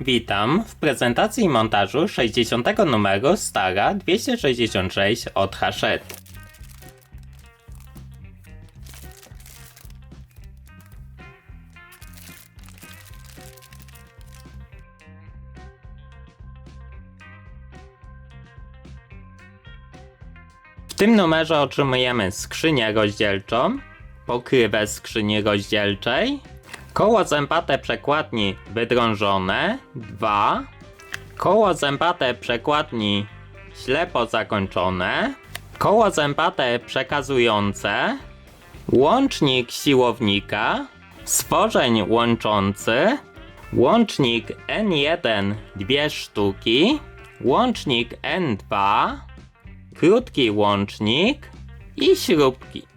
Witam w prezentacji i montażu 60 numeru Stara 266 od Hachette. W tym numerze otrzymujemy skrzynię rozdzielczą, pokrywę skrzyni rozdzielczej, koło zębate przekładni wydrążone. 2, koło zębate przekładni ślepo zakończone, koło zębate przekazujące, łącznik siłownika, stworzeń łączący, łącznik N1 dwie sztuki, łącznik N2, krótki łącznik i śrubki.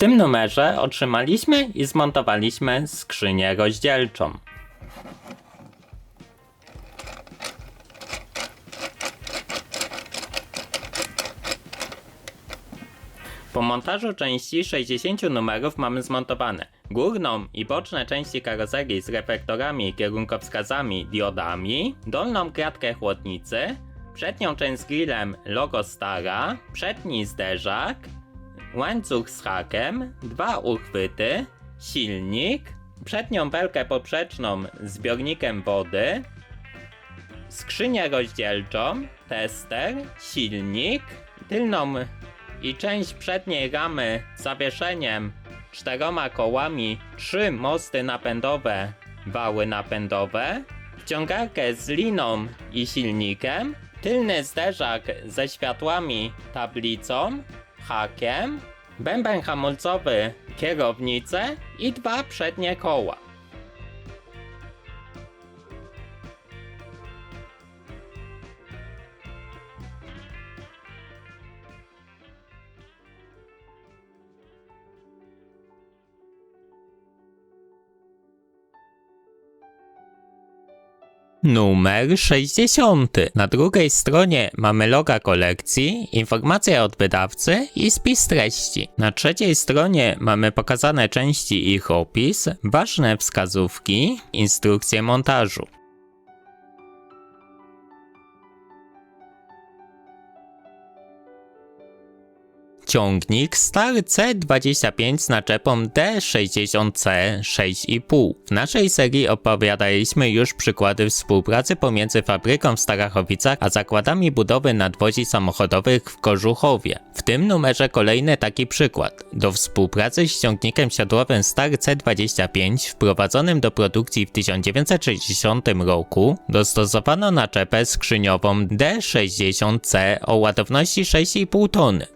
Tym numerze otrzymaliśmy i zmontowaliśmy skrzynię rozdzielczą. Po montażu części 60 numerów mamy zmontowane górną i boczne części karoserii z reflektorami kierunkowskazami diodami, dolną kratkę chłodnicy, przednią część z grillem logo Stara, przedni zderzak, łańcuch z hakiem, dwa uchwyty, silnik, przednią belkę poprzeczną z zbiornikiem wody, skrzynię rozdzielczą, tester, silnik, tylną i część przedniej ramy z zawieszeniem czteroma kołami, trzy mosty napędowe, wały napędowe, wciągarkę z liną i silnikiem, tylny zderzak ze światłami, tablicą, hakiem, bęben hamulcowy, kierownicę i dwa przednie koła. Numer 60. Na drugiej stronie mamy loga kolekcji, informacje od wydawcy i spis treści. Na trzeciej stronie mamy pokazane części ich opis, ważne wskazówki, instrukcje montażu. Ciągnik Star C25 z naczepą D60C 6,5. W naszej serii opowiadaliśmy już przykłady współpracy pomiędzy fabryką w Starachowicach a zakładami budowy nadwozi samochodowych w Kożuchowie. W tym numerze kolejny taki przykład. Do współpracy z ciągnikiem siodłowym Star C25 wprowadzonym do produkcji w 1960 roku dostosowano naczepę skrzyniową D60C o ładowności 6,5 tony.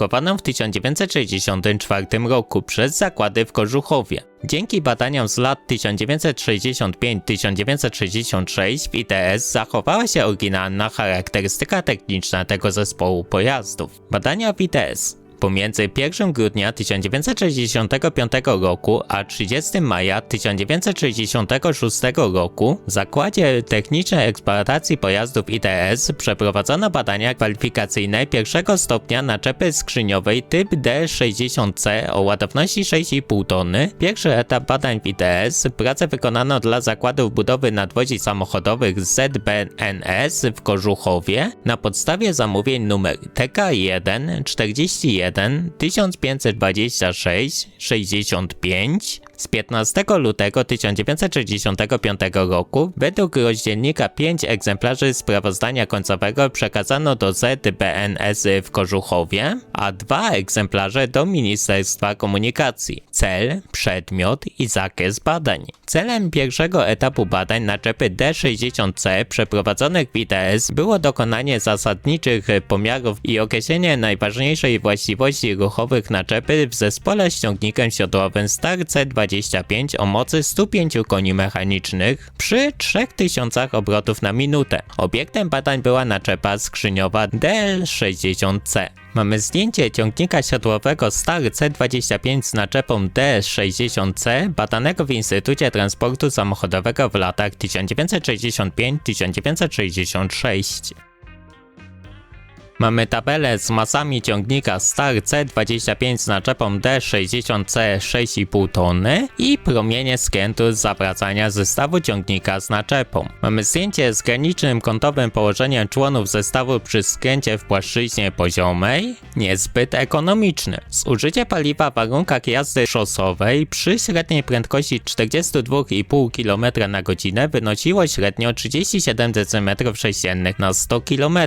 Wyprodukowaną w 1964 roku przez zakłady w Kożuchowie. Dzięki badaniom z lat 1965-1966 w ITS zachowała się oryginalna charakterystyka techniczna tego zespołu pojazdów. Badania w ITS Pomiędzy 1 grudnia 1965 roku a 30 maja 1966 roku w Zakładzie Technicznej Eksploatacji Pojazdów ITS przeprowadzono badania kwalifikacyjne pierwszego stopnia naczepy skrzyniowej typ D60C o ładowności 6,5 tony. Pierwszy etap badań w ITS pracę wykonano dla zakładów budowy nadwozi samochodowych ZBNS w Kożuchowie na podstawie zamówień numer TK1 41 1526 65 z 15 lutego 1965 roku według rozdzielnika 5 egzemplarzy sprawozdania końcowego przekazano do ZBNS w Kożuchowie, a dwa egzemplarze do Ministerstwa Komunikacji. Cel, przedmiot i zakres badań. Celem pierwszego etapu badań naczepy D60C przeprowadzonych w ITS było dokonanie zasadniczych pomiarów i określenie najważniejszej właściwości ruchowych naczepy w zespole z ciągnikiem siodłowym Star C20 25 o mocy 105 koni mechanicznych przy 3000 obrotów na minutę. Obiektem badań była naczepa skrzyniowa DL60C. Mamy zdjęcie ciągnika siodłowego Star C25 z naczepą DS60C badanego w Instytucie Transportu Samochodowego w latach 1965-1966. Mamy tabelę z masami ciągnika Star C25 z naczepą D60C 6,5 tony i promienie skrętu z zawracania zestawu ciągnika z naczepą. Mamy zdjęcie z granicznym kątowym położeniem członów zestawu przy skręcie w płaszczyźnie poziomej, niezbyt ekonomiczny. Zużycie paliwa w warunkach jazdy szosowej przy średniej prędkości 42,5 km na godzinę wynosiło średnio 37 cm3 na 100 km.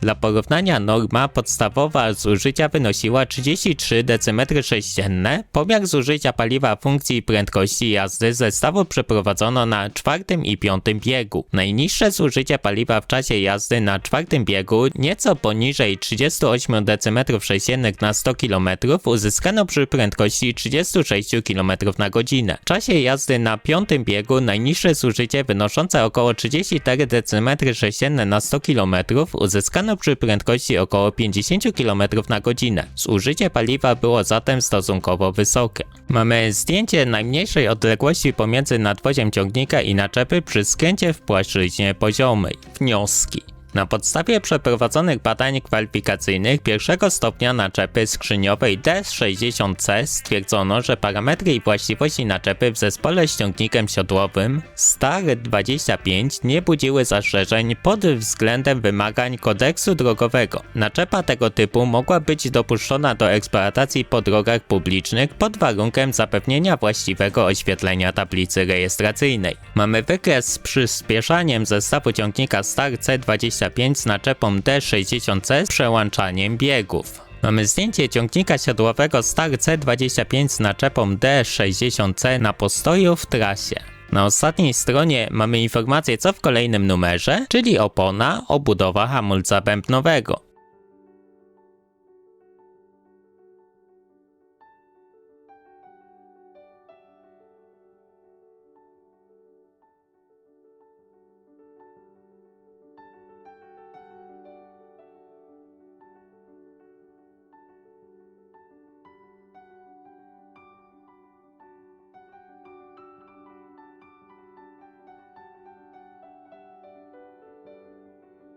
Dla porównania norma podstawowa zużycia wynosiła 33 dm3, pomiar zużycia paliwa funkcji prędkości jazdy zestawu przeprowadzono na czwartym i piątym biegu. Najniższe zużycie paliwa w czasie jazdy na czwartym biegu, nieco poniżej 38 dm3 na 100 km, uzyskano przy prędkości 36 km na godzinę. W czasie jazdy na piątym biegu najniższe zużycie wynoszące około 34 dm3 na 100 km uzyskano przy prędkości prędkości około 50 km na godzinę. Zużycie paliwa było zatem stosunkowo wysokie. Mamy zdjęcie najmniejszej odległości pomiędzy nadwoziem ciągnika i naczepy przy skręcie w płaszczyźnie poziomej. Wnioski. Na podstawie przeprowadzonych badań kwalifikacyjnych pierwszego stopnia naczepy skrzyniowej DS60C stwierdzono, że parametry i właściwości naczepy w zespole z ciągnikiem siodłowym STAR 25 nie budziły zastrzeżeń pod względem wymagań kodeksu drogowego. Naczepa tego typu mogła być dopuszczona do eksploatacji po drogach publicznych pod warunkiem zapewnienia właściwego oświetlenia tablicy rejestracyjnej. Mamy wykres z przyspieszaniem zestawu ciągnika STAR C25 z naczepą D60C z przełączaniem biegów. Mamy zdjęcie ciągnika siodłowego STAR C25 z naczepą D60C na postoju w trasie. Na ostatniej stronie mamy informację co w kolejnym numerze, czyli opona, obudowa hamulca bębnowego.